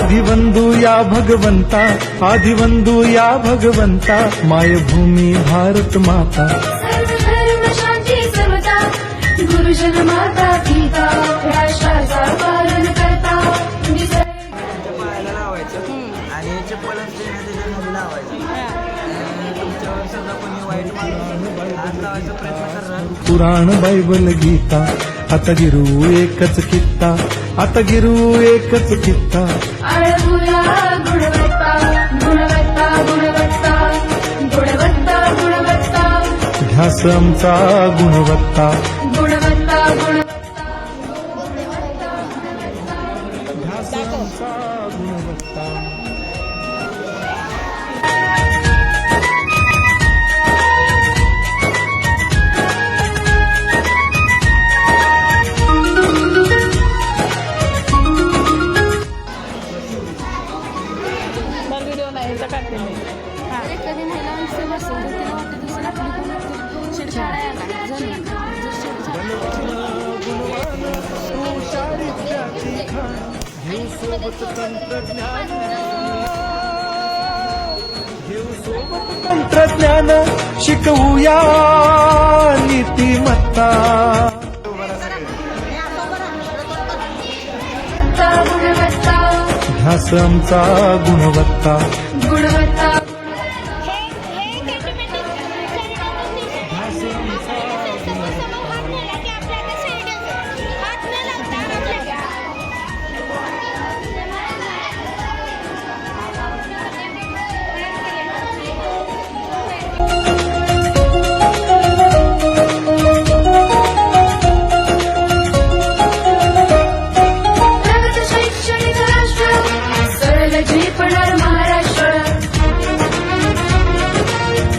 आदिवंदू या भगवंता आदिवंदू या भगवंता मायभूमी भारत माता। सर्व धर्म शांती समता गुरुजन माता पिता राष्ट्राचा पालन करता निसर्ग पायाला लावायचं आणि चप्पलच ते ना त्याच्या मध्ये लावायचं. आणि तुमच्यावर समजा कोणी वाईट माणूस हात लावायचा प्रयत्न करणार. पुराण बायबल गीता. आता गिरू एकच कित्ता आता गिरू एकच कित्ता. आळमुला गुणवत्ता गुणवत्ता गुणवत्ता गुणवत्ता गुणवत्ता. ध्यास आमचा गुणवत्ता. गुणवत्ता गुणवत्ता. ध्यास आमचा गुणवत्ता. ह्याचा काढते मी हां. एखादी महिला अनसेफ असेल तर तिला वाटत असेल आपली कोण शिडशाळा यायला जणू. जर शिडशाळा तंत्रज्ञान शिकवूया नीतिमत्ता. ध्यास आमचा गुणवत्ता गुणवत्ता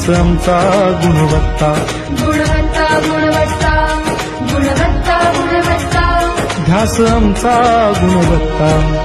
ध्यास आमचा गुणवत्ता. गुणवत्ता गुणवत्ता गुणवत्ता गुणवत्ता. ध्यास आमचा गुणवत्ता.